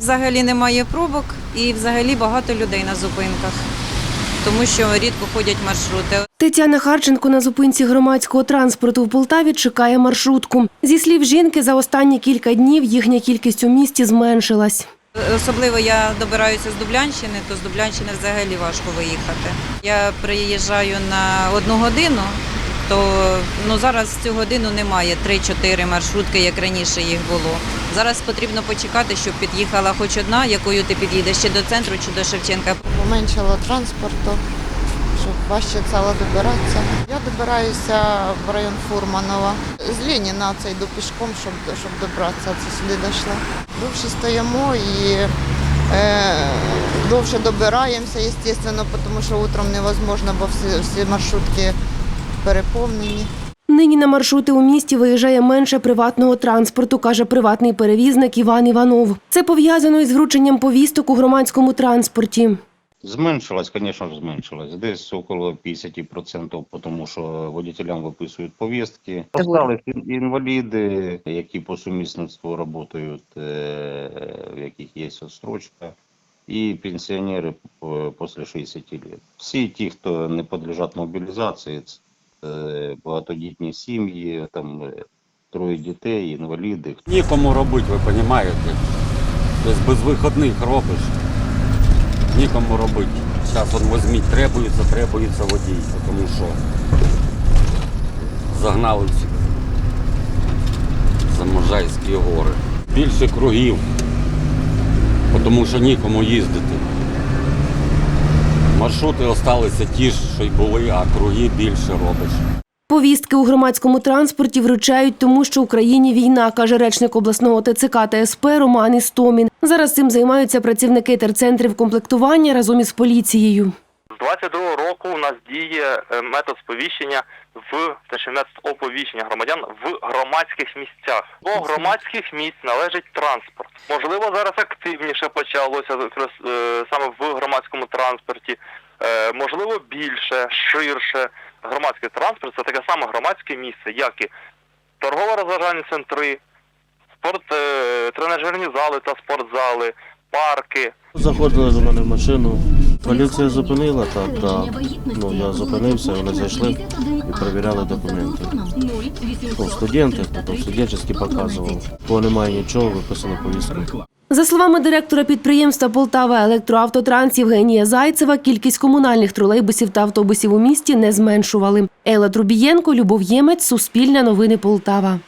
Взагалі немає пробок і взагалі багато людей на зупинках, тому що рідко ходять маршрути. Тетяна Харченко на зупинці громадського транспорту в Полтаві чекає маршрутку. Зі слів жінки, за останні кілька днів їхня кількість у місті зменшилась. Особливо я добираюся з Дублянщини, то з Дублянщини взагалі важко виїхати. Я приїжджаю на одну годину, то ну, зараз цю годину немає 3-4 маршрутки, як раніше їх було. Зараз потрібно почекати, щоб під'їхала хоч одна, якою ти під'їдеш чи до центру, чи до Шевченка. Поменшало транспорту, щоб важче стало добиратися. Я добираюся в район Фурманова. З Леніна це йду пішком, щоб, щоб добратися. Це сюди дійшла. Довше стоїмо і е, довше добираємося, звісно, тому що утром невозможно, бо всі, всі маршрутки переповнені. Нині на маршрути у місті виїжджає менше приватного транспорту, каже приватний перевізник Іван Іванов. Це пов'язано із врученням повісток у громадському транспорті. Зменшилась, звісно ж, зменшилась. Десь около 50%, тому що водителям виписують повістки. Остались інваліди, які по сумісництву працюють, е, в яких є строчка, і пенсіонери е, після 60 років. Всі ті, хто не підлежать мобілізації, багатодітні сім'ї, там е, троє дітей, інваліди. Нікому робити, ви розумієте? Тобто без виходних робиш. Нікому робити. Зараз он візьміть, требується, требується водій, тому що загнали всі за гори. Більше кругів, тому що нікому їздити. Маршрути залишилися ті ж, що й були, а круги більше робиш. Повістки у громадському транспорті вручають тому, що в Україні війна, каже речник обласного ТЦК та СП Роман Істомін. Зараз цим займаються працівники терцентрів комплектування разом із поліцією. З 22 року у нас діє е, метод сповіщення в точніше, метод оповіщення громадян в громадських місцях. До громадських місць належить транспорт. Можливо, зараз активніше почалося е, саме в громадському транспорті. Е, можливо, більше, ширше. Громадський транспорт це таке саме громадське місце, як і торгово-розважальні центри, спорт, тренажерні зали та спортзали, парки, Заходили до мене в машину. Поліція зупинила, так, так. Ну, я зупинився, вони зайшли і перевіряли документи. Ну, студенти, потім студентські показував. Бо немає нічого, виписано повістку. За словами директора підприємства Полтава Електроавтотранс Євгенія Зайцева, кількість комунальних тролейбусів та автобусів у місті не зменшували. Елла Трубієнко, Любов Ємець, Суспільне новини Полтава.